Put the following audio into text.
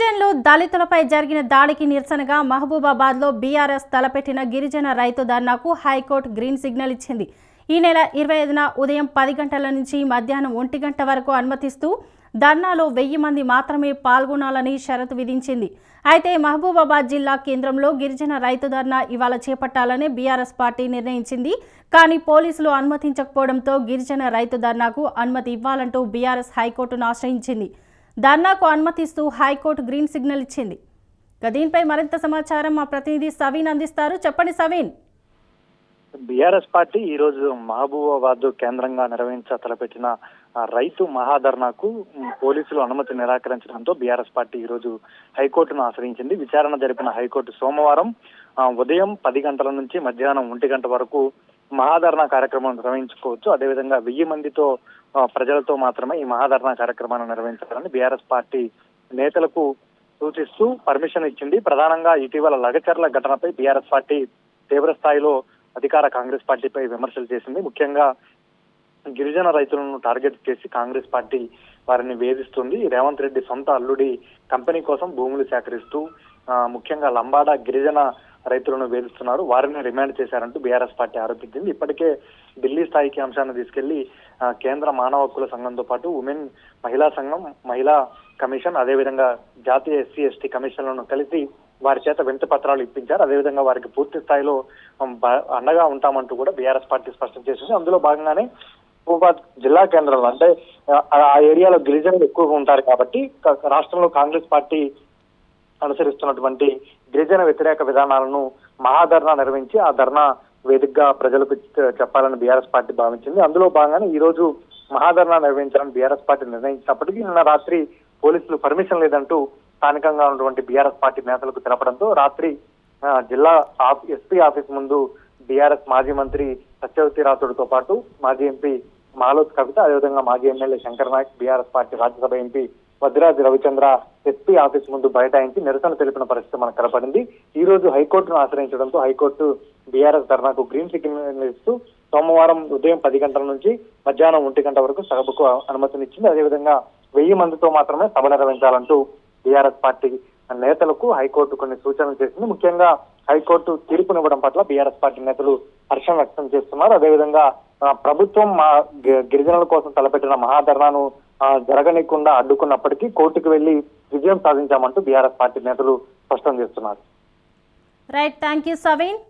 గిరిజనులు దళితులపై జరిగిన దాడికి నిరసనగా మహబూబాబాద్లో బీఆర్ఎస్ తలపెట్టిన గిరిజన రైతు ధర్నాకు హైకోర్టు గ్రీన్ సిగ్నల్ ఇచ్చింది. ఈ నెల ఇరవై ఐదున ఉదయం పది గంటల నుంచి మధ్యాహ్నం ఒంటి గంట వరకు అనుమతిస్తూ ధర్నాలో వెయ్యి మంది మాత్రమే పాల్గొనాలని షరతు విధించింది. అయితే మహబూబాబాద్ జిల్లా కేంద్రంలో గిరిజన రైతు ధర్నా ఇవాళ చేపట్టాలని బీఆర్ఎస్ పార్టీ నిర్ణయించింది. కానీ పోలీసులు అనుమతించకపోవడంతో గిరిజన రైతు ధర్నాకు అనుమతి ఇవ్వాలంటూ బీఆర్ఎస్ హైకోర్టును ఆశ్రయించింది. ధర్నాకు అనుమతిస్తూ హైకోర్టు గ్రీన్ సిగ్నల్ ఇచ్చింది. ఇక దీనిపై మరింత సమాచారం మా ప్రతినిధి సవీన్ అందిస్తారు. చెప్పండి సవీన్. బీఆర్ఎస్ పార్టీ ఈ రోజు మహబూబాబాద్ కేంద్రంగా నిర్వహించ తలపెట్టిన రైతు మహాధర్నాకు పోలీసులు అనుమతి నిరాకరించడంతో బీఆర్ఎస్ పార్టీ ఈ రోజు హైకోర్టును ఆశ్రయించింది. విచారణ జరిపిన హైకోర్టు సోమవారం ఉదయం పది గంటల నుంచి మధ్యాహ్నం ఒంటి గంట వరకు మహాధర్నా కార్యక్రమం నిర్వహించుకోవచ్చు. అదేవిధంగా వెయ్యి మందితో ప్రజలతో మాత్రమే ఈ మహాధర్నా కార్యక్రమాన్ని నిర్వహించాలని బీఆర్ఎస్ పార్టీ నేతలకు సూచిస్తూ పర్మిషన్ ఇచ్చింది. ప్రధానంగా ఇటీవల లగచర్ల ఘటనపై బీఆర్ఎస్ పార్టీ తీవ్ర స్థాయిలో అధికార కాంగ్రెస్ పార్టీపై విమర్శలు చేసింది. ముఖ్యంగా గిరిజన రైతులను టార్గెట్ చేసి కాంగ్రెస్ పార్టీ వారిని వేధిస్తుంది. రేవంత్ రెడ్డి సొంత అల్లుడి కంపెనీ కోసం భూములు సేకరిస్తూ ముఖ్యంగా లంబాడా గిరిజన రైతులను వేధిస్తున్నారు. వారిని రిమాండ్ చేశారంటూ బీఆర్ఎస్ పార్టీ ఆరోపించింది. ఇప్పటికే ఢిల్లీ స్థాయికి అంశాన్ని తీసుకెళ్ళి కేంద్ర మానవ హక్కుల సంఘంతో పాటు ఉమెన్ మహిళా సంఘం మహిళా కమిషన్ అదేవిధంగా జాతీయ ఎస్సీ ఎస్టీ కమిషన్లను కలిసి వారి చేత వింత పత్రాలు ఇప్పించారు. అదేవిధంగా వారికి పూర్తి స్థాయిలో అండగా ఉంటామంటూ కూడా బీఆర్ఎస్ పార్టీ స్పష్టం చేసింది. అందులో భాగంగానే మహబూబాద్ జిల్లా కేంద్రంలో అంటే ఆ- ఆ ఏరియాలో గిరిజనులు ఎక్కువగా ఉంటారు కాబట్టి రాష్ట్రంలో కాంగ్రెస్ పార్టీ అనుసరిస్తున్నటువంటి గిరిజన వ్యతిరేక విధానాలను మహాధర్నా నిర్వహించి ఆ ధర్నా వేదికగా ప్రజలకు చెప్పాలని బీఆర్ఎస్ పార్టీ భావించింది. అందులో భాగంగానే ఈ రోజు మహాధర్నా నిర్వహించాలని బీఆర్ఎస్ పార్టీ నిర్ణయించినప్పటికీ నిన్న రాత్రి పోలీసులు పర్మిషన్ లేదంటూ స్థానికంగా ఉన్నటువంటి బీఆర్ఎస్ పార్టీ నేతలకు తెలపడంతో రాత్రి జిల్లా ఎస్పీ ఆఫీస్ ముందు బీఆర్ఎస్ మాజీ మంత్రి సత్యవతి రాథోడ్తో పాటు మాజీ ఎంపీ మాలోత్ కవిత అదేవిధంగా మాజీ MLA Shankar Naik BRS party Rajya Sabha MP Vaddiraju Ravichandra SP office ముందు బైఠాయించి నిరసన తెలిపిన పరిస్థితి మనకు కనపడింది. ఈ రోజు హైకోర్టును ఆశ్రయించడంతో హైకోర్టు బీఆర్ఎస్ ధర్నాకు గ్రీన్ సిగ్నల్ ఇస్తూ సోమవారం ఉదయం పది గంటల నుంచి మధ్యాహ్నం ఒంటి గంట వరకు సభకు అనుమతినిచ్చింది. అదేవిధంగా వెయ్యి మందితో మాత్రమే సభ నిర్వహించాలంటూ బీఆర్ఎస్ పార్టీ నేతలకు హైకోర్టు కొన్ని సూచనలు చేసింది. ముఖ్యంగా హైకోర్టు తీర్పునివ్వడం పట్ల బీఆర్ఎస్ పార్టీ నేతలు హర్షం వ్యక్తం చేస్తున్నారు. అదేవిధంగా ప్రభుత్వం మా గి- గిరిజనుల కోసం తలపెట్టిన మహాధర్నాను జరగనికుండా జరగనీయకుండా అడ్డుకున్నప్పటికీ కోర్టుకు వెళ్ళి విజయం సాధించామంటూ బీఆర్ఎస్ పార్టీ నేతలు స్పష్టం చేస్తున్నారు. Right thank you Saveen